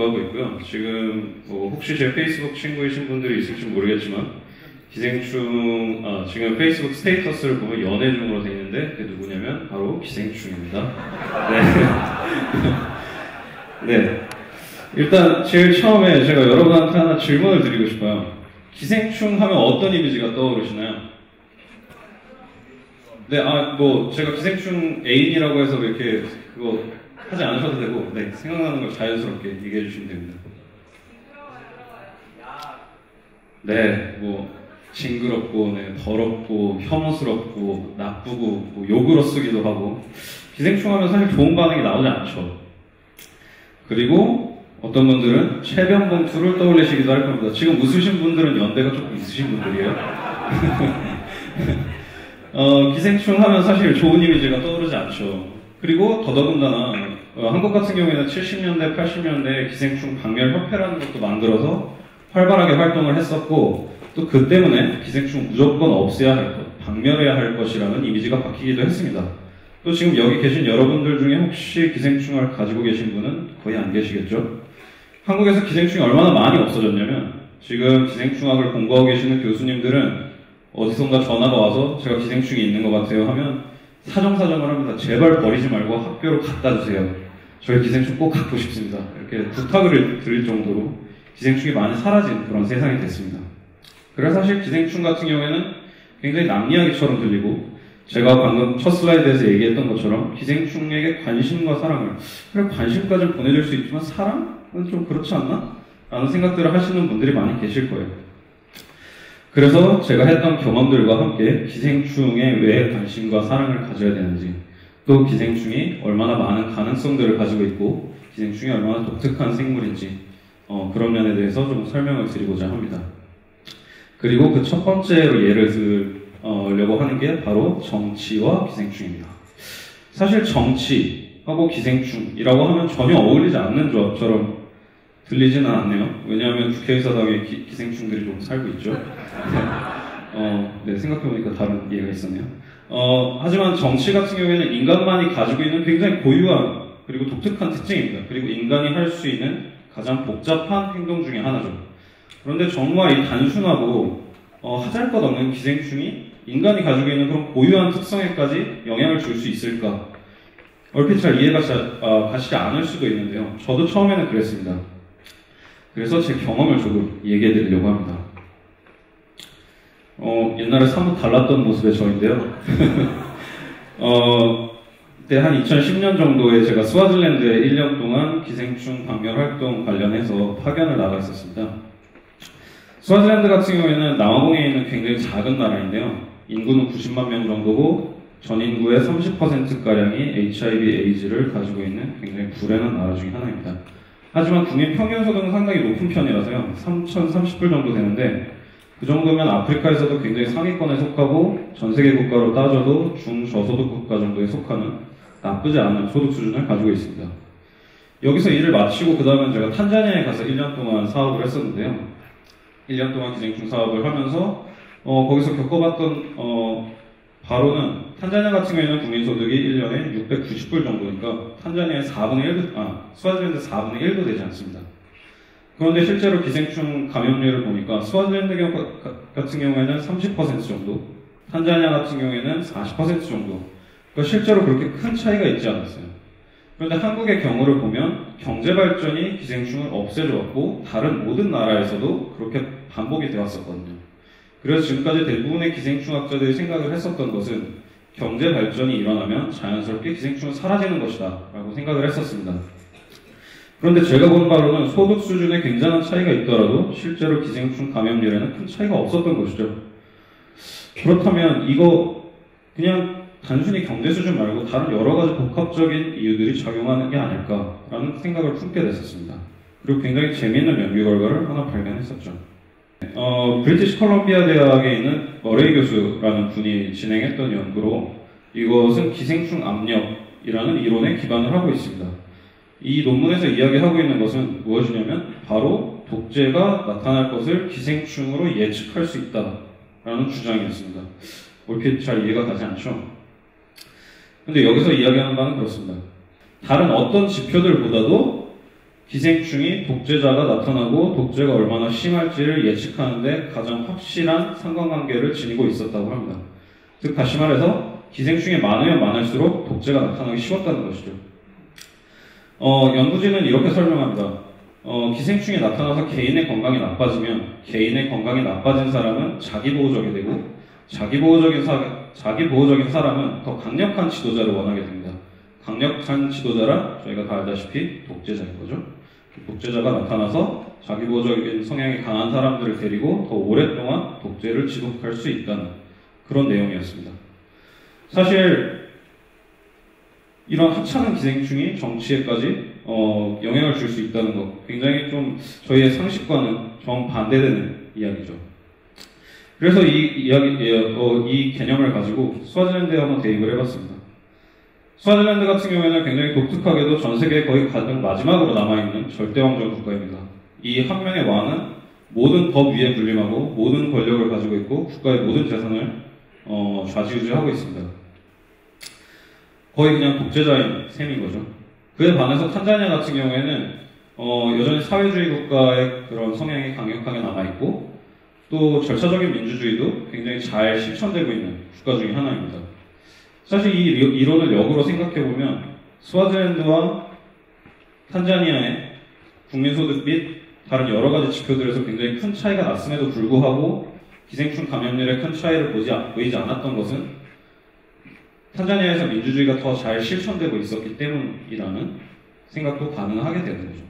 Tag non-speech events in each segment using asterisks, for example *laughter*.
연구하고 있고요. 지금 뭐 혹시 제 페이스북 친구이신 분들이 있을지 모르겠지만 기생충 아, 지금 페이스북 스테이터스를 보면 연애 중으로 돼 있는데 그게 누구냐면 바로 기생충입니다. 네. *laughs* 네. 일단 제일 처음에 제가 여러분한테 하나 질문을 드리고 싶어요. 기생충 하면 어떤 이미지가 떠오르시나요? 네, 아, 뭐, 제가 기생충 애인이라고 해서 이렇게 그거 하지 않으셔도 되고, 네, 생각나는 걸 자연스럽게 얘기해 주시면 됩니다. 네, 뭐, 징그럽고, 네, 더럽고, 혐오스럽고, 나쁘고, 뭐 욕으로 쓰기도 하고, 기생충 하면 사실 좋은 반응이 나오지 않죠. 그리고 어떤 분들은 최변봉투를 떠올리시기도 할 겁니다. 지금 웃으신 분들은 연대가 조금 있으신 분들이에요. *laughs* 어, 기생충 하면 사실 좋은 이미지가 떠오르지 않죠. 그리고 더더군다나 어, 한국 같은 경우에는 70년대, 80년대 기생충 박멸 협회라는 것도 만들어서 활발하게 활동을 했었고 또 그 때문에 기생충 무조건 없애야 할 것, 박멸해야 할 것이라는 이미지가 바뀌기도 했습니다. 또 지금 여기 계신 여러분들 중에 혹시 기생충을 가지고 계신 분은 거의 안 계시겠죠? 한국에서 기생충이 얼마나 많이 없어졌냐면 지금 기생충학을 공부하고 계시는 교수님들은 어디선가 전화가 와서 제가 기생충이 있는 것 같아요 하면 사정사정을 합니다. 제발 버리지 말고 학교로 갖다 주세요. 저희 기생충 꼭 갖고 싶습니다. 이렇게 부탁을 드릴 정도로 기생충이 많이 사라진 그런 세상이 됐습니다. 그래서 사실 기생충 같은 경우에는 굉장히 남 이야기처럼 들리고 제가 방금 첫 슬라이드에서 얘기했던 것처럼 기생충에게 관심과 사랑을 그래 관심까지 보내줄 수 있지만 사랑은 좀 그렇지 않나? 라는 생각들을 하시는 분들이 많이 계실 거예요. 그래서 제가 했던 경험들과 함께 기생충에 왜 관심과 사랑을 가져야 되는지, 또 기생충이 얼마나 많은 가능성들을 가지고 있고, 기생충이 얼마나 독특한 생물인지, 어, 그런 면에 대해서 좀 설명을 드리고자 합니다. 그리고 그 첫 번째로 예를 들려고 하는 게 바로 정치와 기생충입니다. 사실 정치하고 기생충이라고 하면 전혀 어울리지 않는 조합처럼 들리지는 않네요. 왜냐하면 국회의사당에 기, 생충들이 좀 살고 있죠. *laughs* 어, 네, 생각해보니까 다른 이해가 있었네요. 어, 하지만 정치 같은 경우에는 인간만이 가지고 있는 굉장히 고유한 그리고 독특한 특징입니다. 그리고 인간이 할 수 있는 가장 복잡한 행동 중의 하나죠. 그런데 정말 이 단순하고 어, 하잘 것 없는 기생충이 인간이 가지고 있는 그런 고유한 특성에까지 영향을 줄 수 있을까? 얼핏 잘 이해가 잘, 어, 가시지 않을 수도 있는데요. 저도 처음에는 그랬습니다. 그래서 제 경험을 조금 얘기해 드리려고 합니다. 어, 옛날에 사뭇 달랐던 모습의 저인데요. *laughs* 어, 그때 한 2010년 정도에 제가 스와질랜드에 1년 동안 기생충 방면 활동 관련해서 파견을 나가 있었습니다. 스와질랜드 같은 경우에는 남아공에 있는 굉장히 작은 나라인데요. 인구는 90만 명 정도고 전 인구의 30%가량이 HIV, 에이즈를 가지고 있는 굉장히 불행한 나라 중에 하나입니다. 하지만 국민 평균 소득은 상당히 높은 편이라서요. 3,030불 정도 되는데 그 정도면 아프리카에서도 굉장히 상위권에 속하고 전 세계 국가로 따져도 중저소득 국가 정도에 속하는 나쁘지 않은 소득 수준을 가지고 있습니다. 여기서 일을 마치고 그 다음에 제가 탄자니아에 가서 1년 동안 사업을 했었는데요. 1년 동안 기생충 사업을 하면서 어, 거기서 겪어봤던 어, 바로는 탄자니아 같은 경우에는 국민소득이 1년에 690불 정도니까 탄자니아의 4분의 1도, 아, 스와질랜드 4분의 1도 되지 않습니다. 그런데 실제로 기생충 감염률을 보니까 스와질랜드 같은 경우에는 30% 정도, 탄자니아 같은 경우에는 40% 정도. 그러니까 실제로 그렇게 큰 차이가 있지 않았어요. 그런데 한국의 경우를 보면 경제 발전이 기생충을 없애주었고 다른 모든 나라에서도 그렇게 반복이 되었었거든요. 그래서 지금까지 대부분의 기생충학자들이 생각을 했었던 것은 경제 발전이 일어나면 자연스럽게 기생충은 사라지는 것이다 라고 생각을 했었습니다. 그런데 제가 본 바로는 소득 수준에 굉장한 차이가 있더라도 실제로 기생충 감염률에는 큰 차이가 없었던 것이죠. 그렇다면 이거 그냥 단순히 경제 수준 말고 다른 여러 가지 복합적인 이유들이 작용하는 게 아닐까라는 생각을 품게 됐었습니다. 그리고 굉장히 재미있는 연구 결과를 하나 발견했었죠. 어, 브리티시 컬럼비아 대학에 있는 머레이 교수라는 분이 진행했던 연구로 이것은 기생충 압력이라는 이론에 기반을 하고 있습니다. 이 논문에서 이야기하고 있는 것은 무엇이냐면 바로 독재가 나타날 것을 기생충으로 예측할 수 있다라는 주장이었습니다. 얼핏 잘 이해가 가지 않죠? 근데 여기서 이야기하는 바는 그렇습니다. 다른 어떤 지표들보다도 기생충이 독재자가 나타나고 독재가 얼마나 심할지를 예측하는데 가장 확실한 상관관계를 지니고 있었다고 합니다. 즉 다시 말해서 기생충이 많으면 많을수록 독재가 나타나기 쉬웠다는 것이죠. 어, 연구진은 이렇게 설명합니다. 어, 기생충이 나타나서 개인의 건강이 나빠지면 개인의 건강이 나빠진 사람은 자기보호적이 되고 자기보호적인 사, 자기보호적인 사람은 더 강력한 지도자를 원하게 됩니다. 강력한 지도자란 저희가 다 알다시피 독재자인 거죠. 독재자가 나타나서 자기보호적인 성향이 강한 사람들을 데리고 더 오랫동안 독재를 지속할 수 있다는 그런 내용이었습니다. 사실 이런 하찮은 기생충이 정치에까지 어, 영향을 줄 수 있다는 것 굉장히 좀 저희의 상식과는 정반대되는 이야기죠. 그래서 이 이야기, 예, 어, 이 개념을 가지고 스와질랜드에 한번 대입을 해봤습니다. 스와질랜드 같은 경우에는 굉장히 독특하게도 전 세계 거의 가장 마지막으로 남아있는 절대왕정 국가입니다. 이 한 명의 왕은 모든 법 위에 군림하고 모든 권력을 가지고 있고 국가의 모든 재산을 어, 좌지우지하고 있습니다. 거의 그냥 독재자인 셈인 거죠. 그에 반해서 탄자니아 같은 경우에는 어, 여전히 사회주의 국가의 그런 성향이 강력하게 남아있고 또 절차적인 민주주의도 굉장히 잘 실천되고 있는 국가 중의 하나입니다. 사실 이 이론을 역으로 생각해보면 스와즈랜드와 탄자니아의 국민소득 및 다른 여러 가지 지표들에서 굉장히 큰 차이가 났음에도 불구하고 기생충 감염률에 큰 차이를 보지, 보이지 않았던 것은 탄자니아에서 민주주의가 더 잘 실천되고 있었기 때문이라는 생각도 가능하게 되는 거죠.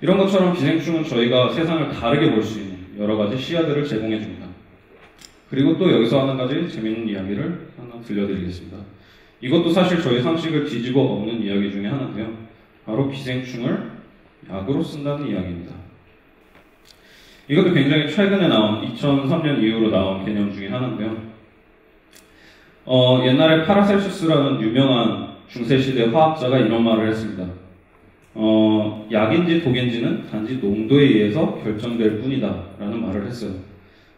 이런 것처럼 기생충은 저희가 세상을 다르게 볼 수 있는 여러 가지 시야들을 제공해 줍니다. 그리고 또 여기서 한 가지 재밌는 이야기를 하나 들려드리겠습니다. 이것도 사실 저희 상식을 뒤집어 엎는 이야기 중에 하나인데요. 바로 기생충을 약으로 쓴다는 이야기입니다. 이것도 굉장히 최근에 나온 2003년 이후로 나온 개념 중에 하나인데요. 어, 옛날에 파라셀슈스라는 유명한 중세시대 화학자가 이런 말을 했습니다. 어, 약인지 독인지는 단지 농도에 의해서 결정될 뿐이다 라는 말을 했어요.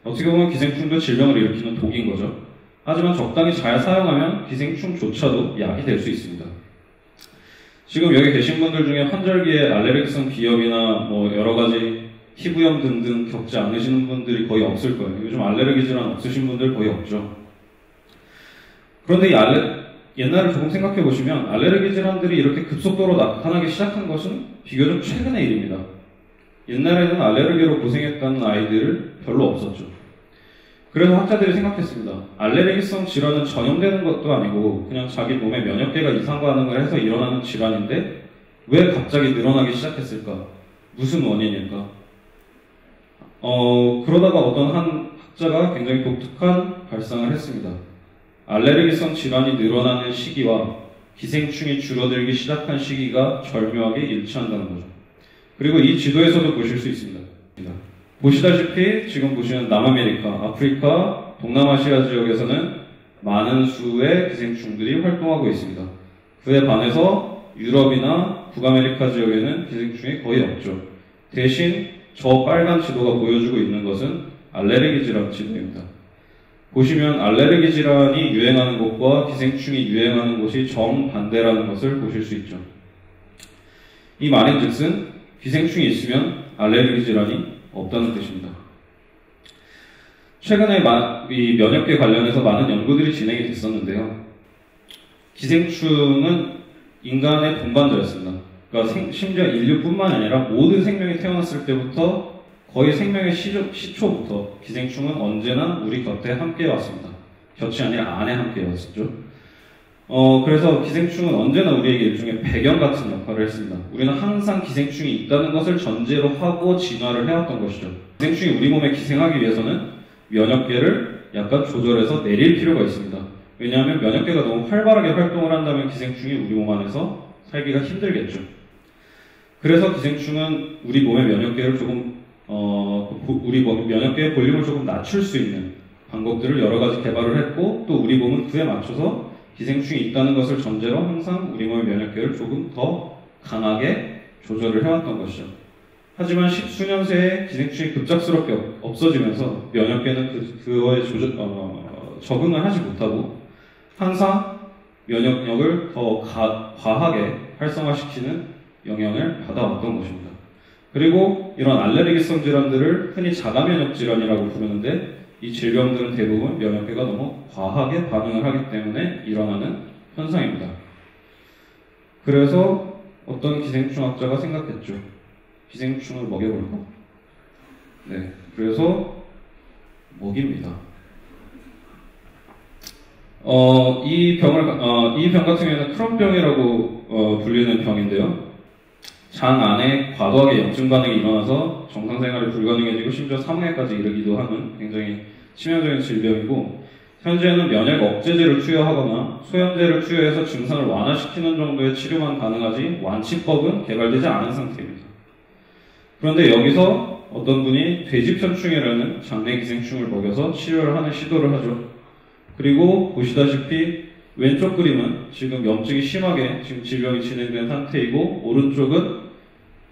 어떻게 보면 기생충도 질병을 일으키는 독인 거죠. 하지만 적당히 잘 사용하면 기생충조차도 약이 될 수 있습니다. 지금 여기 계신 분들 중에 환절기에 알레르기성 비염이나 뭐 여러 가지 피부염 등등 겪지 않으시는 분들이 거의 없을 거예요. 요즘 알레르기 질환 없으신 분들 거의 없죠. 그런데 이 알레, 옛날을 조금 생각해 보시면 알레르기 질환들이 이렇게 급속도로 나타나기 시작한 것은 비교적 최근의 일입니다. 옛날에는 알레르기로 고생했다는 아이들 별로 없었죠. 그래서 학자들이 생각했습니다. 알레르기성 질환은 전염되는 것도 아니고 그냥 자기 몸의 면역계가 이상 반응을 해서 일어나는 질환인데 왜 갑자기 늘어나기 시작했을까? 무슨 원인일까? 어, 그러다가 어떤 한 학자가 굉장히 독특한 발상을 했습니다. 알레르기성 질환이 늘어나는 시기와 기생충이 줄어들기 시작한 시기가 절묘하게 일치한다는 거죠. 그리고 이 지도에서도 보실 수 있습니다. 보시다시피 지금 보시는 남아메리카, 아프리카, 동남아시아 지역에서는 많은 수의 기생충들이 활동하고 있습니다. 그에 반해서 유럽이나 북아메리카 지역에는 기생충이 거의 없죠. 대신 저 빨간 지도가 보여주고 있는 것은 알레르기 질환 지도입니다. 보시면 알레르기 질환이 유행하는 곳과 기생충이 유행하는 곳이 정반대라는 것을 보실 수 있죠. 이 말인 즉슨 기생충이 있으면 알레르기 질환이 없다는 뜻입니다. 최근에 이 면역계 관련해서 많은 연구들이 진행이 됐었는데요. 기생충은 인간의 동반자였습니다. 그러니까 심지어 인류뿐만 아니라 모든 생명이 태어났을 때부터 거의 생명의 시 초, 부터 기생충은 언제나 우리 곁에 함께 왔습니다. 곁이 아니라 안에 함께 왔었죠. 어, 그래서 기생충은 언제나 우리에게 일종의 배경 같은 역할을 했습니다. 우리는 항상 기생충이 있다는 것을 전제로 하고 진화를 해왔던 것이죠. 기생충이 우리 몸에 기생하기 위해서는 면역계를 약간 조절해서 내릴 필요가 있습니다. 왜냐하면 면역계가 너무 활발하게 활동을 한다면 기생충이 우리 몸 안에서 살기가 힘들겠죠. 그래서 기생충은 우리 몸의 면역계를 조금 어, 우리 몸 면역계의 볼륨을 조금 낮출 수 있는 방법들을 여러 가지 개발을 했고 또 우리 몸은 그에 맞춰서 기생충이 있다는 것을 전제로 항상 우리 몸의 면역계를 조금 더 강하게 조절을 해왔던 것이죠. 하지만 십수년 새에 기생충이 급작스럽게 없어지면서 면역계는 그, 그거에 조절, 어, 적응을 하지 못하고 항상 면역력을 더 가, 과하게 활성화시키는 영향을 받아왔던 것입니다. 그리고 이런 알레르기성 질환들을 흔히 자가면역 질환이라고 부르는데 이 질병들은 대부분 면역계가 너무 과하게 반응을 하기 때문에 일어나는 현상입니다. 그래서 어떤 기생충학자가 생각했죠. 기생충을 먹여볼까? 네. 그래서 먹입니다. 어, 이 병을, 어, 이병 같은 경우에는 크론병이라고 어, 불리는 병인데요. 장 안에 과도하게 염증 반응이 일어나서 정상 생활이 불가능해지고 심지어 사망에까지 이르기도 하는 굉장히 치명적인 질병이고 현재는 면역 억제제를 투여하거나 소염제를 투여해서 증상을 완화시키는 정도의 치료만 가능하지 완치법은 개발되지 않은 상태입니다. 그런데 여기서 어떤 분이 돼지편충이라는 장내 기생충을 먹여서 치료를 하는 시도를 하죠. 그리고 보시다시피 왼쪽 그림은 지금 염증이 심하게 지금 질병이 진행된 상태이고 오른쪽은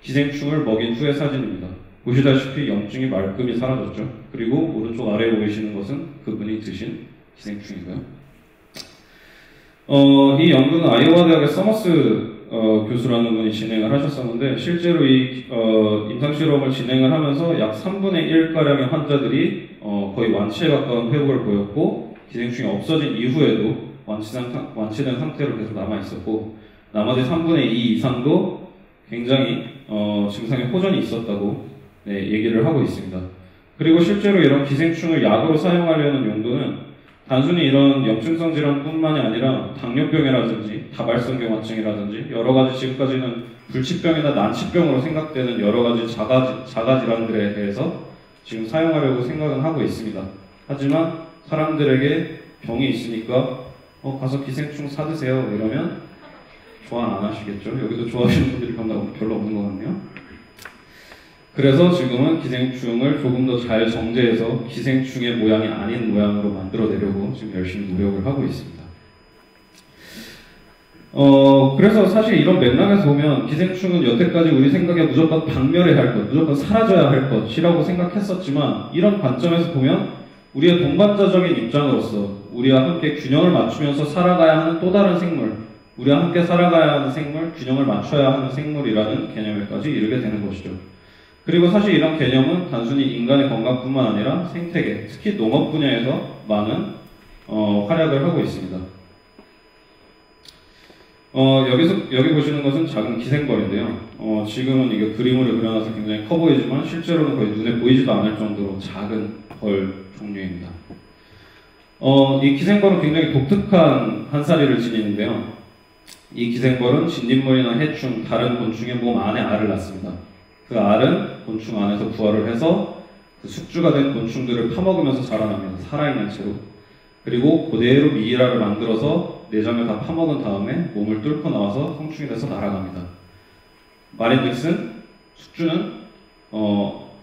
기생충을 먹인 후의 사진입니다. 보시다시피 염증이 말끔히 사라졌죠. 그리고 오른쪽 아래에 보이시는 것은 그분이 드신 기생충이고요. 어, 이 연구는 아이오와 대학의 서머스 어, 교수라는 분이 진행을 하셨었는데 실제로 이 어, 임상 실험을 진행을 하면서 약 3분의 1 가량의 환자들이 어, 거의 완치에 가까운 회복을 보였고 기생충이 없어진 이후에도 완치상, 완치된 상태로 계속 남아 있었고 나머지 3분의 2 이상도 굉장히 어, 증상에 호전이 있었다고 네, 얘기를 하고 있습니다. 그리고 실제로 이런 기생충을 약으로 사용하려는 용도는 단순히 이런 염증성 질환뿐만이 아니라 당뇨병이라든지 다발성경화증이라든지 여러 가지 지금까지는 불치병이나 난치병으로 생각되는 여러 가지 자가, 자가 질환들에 대해서 지금 사용하려고 생각은 하고 있습니다. 하지만 사람들에게 병이 있으니까 어, 가서 기생충 사드세요 이러면 좋아안 하시겠죠? 여기도 좋아하시는 분들이 별로 없는 것 같네요. 그래서 지금은 기생충을 조금 더 잘 정제해서 기생충의 모양이 아닌 모양으로 만들어내려고 지금 열심히 노력을 하고 있습니다. 어, 그래서 사실 이런 맥락에서 보면 기생충은 여태까지 우리 생각에 무조건 박멸해야 할 것, 무조건 사라져야 할 것이라고 생각했었지만 이런 관점에서 보면 우리의 동반자적인 입장으로서 우리와 함께 균형을 맞추면서 살아가야 하는 또 다른 생물, 우리와 함께 살아가야 하는 생물, 균형을 맞춰야 하는 생물이라는 개념에까지 이르게 되는 것이죠. 그리고 사실 이런 개념은 단순히 인간의 건강뿐만 아니라 생태계, 특히 농업 분야에서 많은 어, 활약을 하고 있습니다. 어, 여기서 여기 보시는 것은 작은 기생벌인데요. 어, 지금은 이게 그림으로 그려놔서 굉장히 커 보이지만 실제로는 거의 눈에 보이지도 않을 정도로 작은 벌 종류입니다. 어, 이 기생벌은 굉장히 독특한 한사리를 지니는데요. 이 기생벌은 진딧물이나 해충, 다른 곤충의 몸 안에 알을 낳습니다. 그 알은 곤충 안에서 부화를 해서 그 숙주가 된 곤충들을 파먹으면서 자라납니다. 살아있는 채로. 그리고 그대로 미이라를 만들어서 내장을 다 파먹은 다음에 몸을 뚫고 나와서 성충이 돼서 날아갑니다. 말인즉슨 숙주는 어,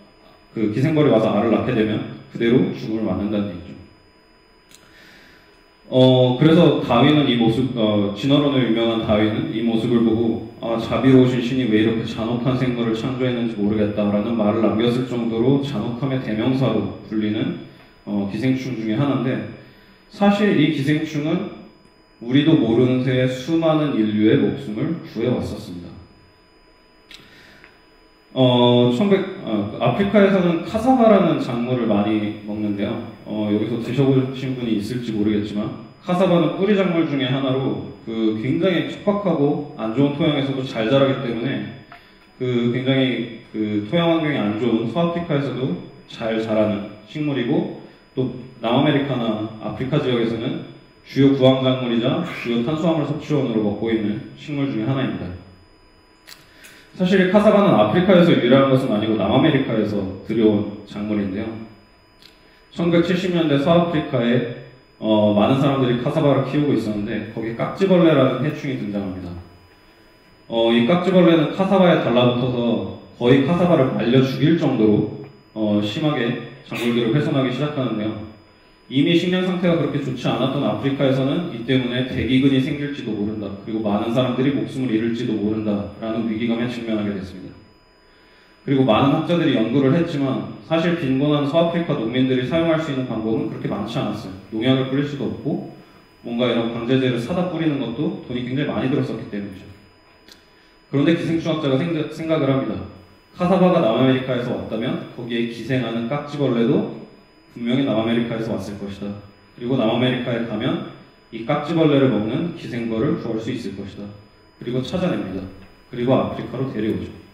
그 기생벌이 와서 알을 낳게 되면 그대로 죽음을 맞는다는 얘기죠. 어, 그래서 다윈은 이 모습, 어, 진화론으로 유명한 다윈은 이 모습을 보고, 아, 자비로우신 신이 왜 이렇게 잔혹한 생물을 창조했는지 모르겠다라는 말을 남겼을 정도로 잔혹함의 대명사로 불리는 어, 기생충 중에 하나인데, 사실 이 기생충은 우리도 모르는 새에 수많은 인류의 목숨을 구해왔었습니다. 어, 1900, 어, 아프리카에서는 카사바라는 작물을 많이 먹는데요. 어, 여기서 드셔보신 분이 있을지 모르겠지만 카사바는 뿌리 작물 중에 하나로 그 굉장히 척박하고 안 좋은 토양에서도 잘 자라기 때문에 그 굉장히 그 토양 환경이 안 좋은 서아프리카에서도 잘 자라는 식물이고 또 남아메리카나 아프리카 지역에서는 주요 구황작물이자 주요 탄수화물 섭취원으로 먹고 있는 식물 중에 하나입니다. 사실 카사바는 아프리카에서 유래한 것은 아니고 남아메리카에서 들여온 작물인데요. 1970년대 서아프리카에 어, 많은 사람들이 카사바를 키우고 있었는데 거기에 깍지벌레라는 해충이 등장합니다. 어, 이 깍지벌레는 카사바에 달라붙어서 거의 카사바를 말려 죽일 정도로 어, 심하게 작물들을 훼손하기 시작하는데요. 이미 식량 상태가 그렇게 좋지 않았던 아프리카에서는 이 때문에 대기근이 생길지도 모른다. 그리고 많은 사람들이 목숨을 잃을지도 모른다라는 위기감에 직면하게 됐습니다. 그리고 많은 학자들이 연구를 했지만 사실 빈곤한 서아프리카 농민들이 사용할 수 있는 방법은 그렇게 많지 않았어요. 농약을 뿌릴 수도 없고 뭔가 이런 방제제를 사다 뿌리는 것도 돈이 굉장히 많이 들었었기 때문이죠. 그런데 기생충학자가 생각- 생각을 합니다. 카사바가 남아메리카에서 왔다면 거기에 기생하는 깍지벌레도 분명히 남아메리카에서 왔을 것이다. 그리고 남아메리카에 가면 이 깍지벌레를 먹는 기생벌을 구할 수 있을 것이다. 그리고 찾아냅니다. 그리고 아프리카로 데려오죠.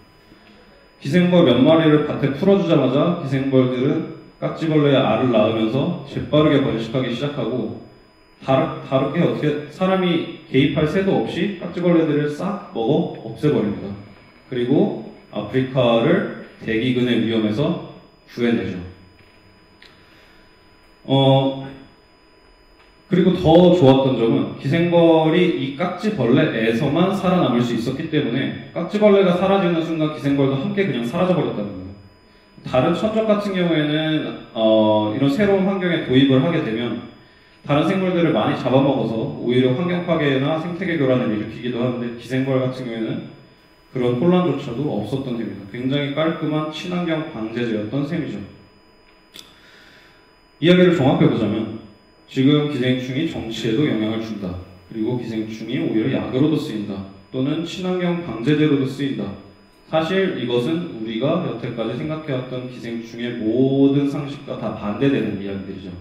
기생벌 몇 마리를 밭에 풀어주자마자 기생벌들은 깍지벌레의 알을 낳으면서 재빠르게 번식하기 시작하고 다르, 다르게 어떻게 사람이 개입할 새도 없이 깍지벌레들을 싹 먹어 없애버립니다. 그리고 아프리카를 대기근의 위험에서 구해내죠. 어, 그리고 더 좋았던 점은 기생벌이 이 깍지벌레에서만 살아남을 수 있었기 때문에 깍지벌레가 사라지는 순간 기생벌도 함께 그냥 사라져버렸다는 거예요. 다른 천적 같은 경우에는 어, 이런 새로운 환경에 도입을 하게 되면 다른 생물들을 많이 잡아먹어서 오히려 환경 파괴나 생태계 교란을 일으키기도 하는데 기생벌 같은 경우에는 그런 혼란조차도 없었던 셈입니다. 굉장히 깔끔한 친환경 방제제였던 셈이죠. 이야기를 종합해보자면 지금 기생충이 정치에도 영향을 준다. 그리고 기생충이 오히려 약으로도 쓰인다. 또는 친환경 방제제로도 쓰인다. 사실 이것은 우리가 여태까지 생각해왔던 기생충의 모든 상식과 다 반대되는 이야기들이죠.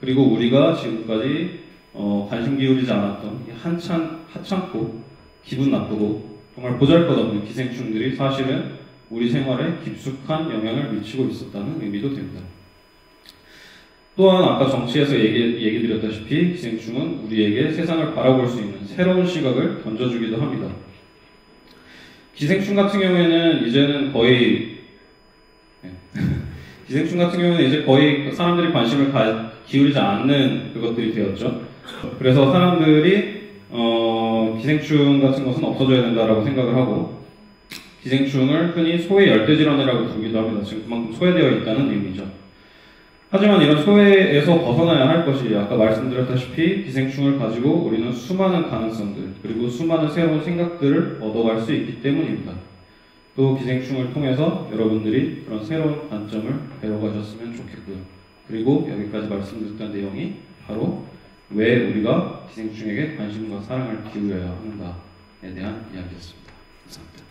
그리고 우리가 지금까지 어, 관심 기울이지 않았던 이 한참 하찮고 기분 나쁘고 정말 보잘것없는 기생충들이 사실은 우리 생활에 깊숙한 영향을 미치고 있었다는 의미도 됩니다. 또한 아까 정치에서 얘기, 얘기 드렸다시피 기생충은 우리에게 세상을 바라볼 수 있는 새로운 시각을 던져주기도 합니다. 기생충 같은 경우에는 이제는 거의 네. *laughs* 기생충 같은 경우는 이제 거의 사람들이 관심을 가, 기울이지 않는 그것들이 되었죠. 그래서 사람들이 어, 기생충 같은 것은 없어져야 된다라고 생각을 하고 기생충을 흔히 소외 열대질환이라고 부르기도 합니다. 지금 그만큼 소외되어 있다는 의미죠. 하지만 이런 소외에서 벗어나야 할 것이 아까 말씀드렸다시피 기생충을 가지고 우리는 수많은 가능성들 그리고 수많은 새로운 생각들을 얻어갈 수 있기 때문입니다. 또 기생충을 통해서 여러분들이 그런 새로운 관점을 배워가셨으면 좋겠고요. 그리고 여기까지 말씀드렸던 내용이 바로 왜 우리가 기생충에게 관심과 사랑을 기울여야 하는가에 대한 이야기였습니다. 감사합니다.